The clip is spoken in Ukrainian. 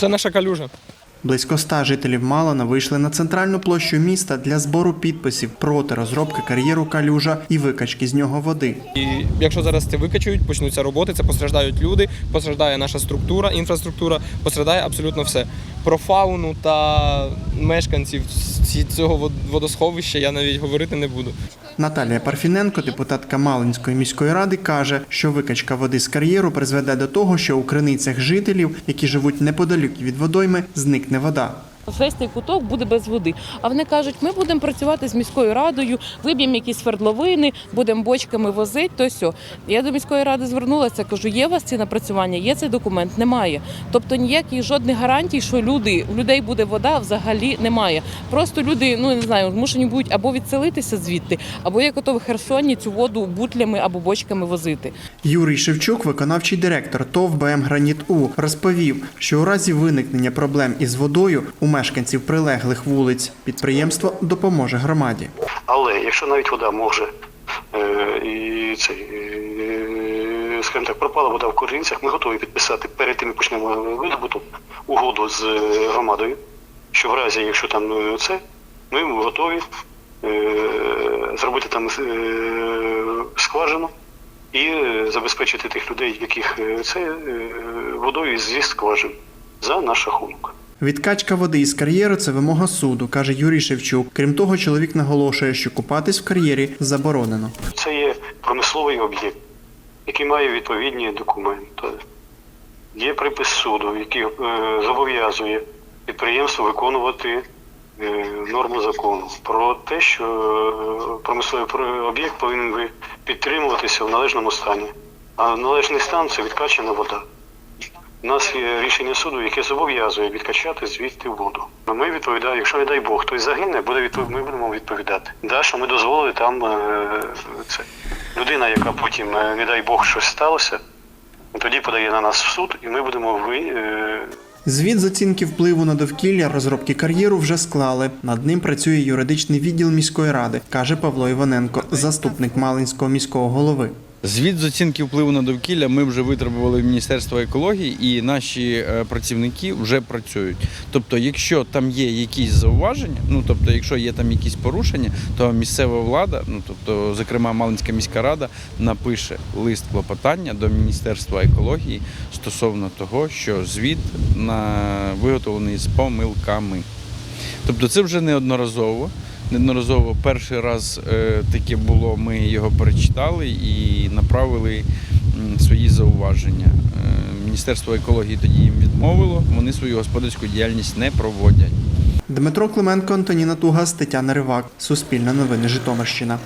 Це наша калюжа. Близько ста жителів Малина вийшли на центральну площу міста для збору підписів проти розробки кар'єру калюжа і викачки з нього води. І якщо зараз це викачують, почнуться роботи, це постраждають люди, постраждає наша структура, інфраструктура, постраждає абсолютно все. Про фауну та мешканців цього вод- водосховища я навіть говорити не буду. Наталія Парфіненко, депутатка Малинської міської ради, каже, що викачка води з кар'єру призведе до того, що у криницях жителів, які живуть неподалік від водойми, зникне вода. Весь цей куток буде без води. А вони кажуть, ми будемо працювати з міською радою, виб'ємо якісь свердловини, будемо бочками возити, то сьо. Я до міської ради звернулася, кажу, є у вас ці напрацювання, є цей документ, немає. Тобто ніяких жодних гарантій, що люди, у людей буде вода, взагалі немає. Просто люди, ну не знаю, змушені будуть або відселитися звідти, або як ото в Херсоні цю воду бутлями або бочками возити. Юрій Шевчук, виконавчий директор ТОВ БМ Граніт У, розповів, що у разі виникнення проблем із водою у мешканців прилеглих вулиць підприємство допоможе громаді. Але якщо навіть вода може е, і цей, е, скажімо так, пропала вода в корінцях, ми готові підписати перед тим, як почнемо видобуток угоду з е, громадою, що в разі, якщо там це, ми готові зробити там скважину і забезпечити тих людей, яких це водою зі скважин за наш рахунок. Відкачка води із кар'єру це вимога суду, каже Юрій Шевчук. Крім того, чоловік наголошує, що купатись в кар'єрі заборонено. Це є промисловий об'єкт, який має відповідні документи. Є припис суду, який е, зобов'язує підприємство виконувати е, норму закону про те, що е, промисловий про- об'єкт повинен підтримуватися в належному стані. А належний стан це відкачана вода. У нас є рішення суду, яке зобов'язує відкачати звідти воду. Ми відповідаємо, якщо не дай Бог, хтось загине, буде відпов... ми будемо відповідати. Да, що ми дозволили там е... це людина, яка потім, е, не дай Бог, щось сталося, тоді подає на нас в суд, і ми будемо ви. Е... Звіт з оцінки впливу на довкілля розробки кар'єру вже склали. Над ним працює юридичний відділ міської ради, каже Павло Іваненко, заступник Малинського міського голови. Звіт з оцінки впливу на довкілля ми вже витребували в Міністерство екології, і наші е, працівники вже працюють. Тобто, якщо там є якісь зауваження, ну тобто, якщо є там якісь порушення, то місцева влада, ну тобто, зокрема Малинська міська рада, напише лист клопотання до Міністерства екології стосовно того, що звіт на виготовлений з помилками. Тобто це вже неодноразово. Неодноразово перший раз е, таке було, ми його перечитали і направили свої зауваження. Е, Міністерство екології тоді їм відмовило, вони свою господарську діяльність не проводять. Дмитро Клименко, Антоніна Тугас, Тетяна Ривак. Суспільне новини Житомирщина.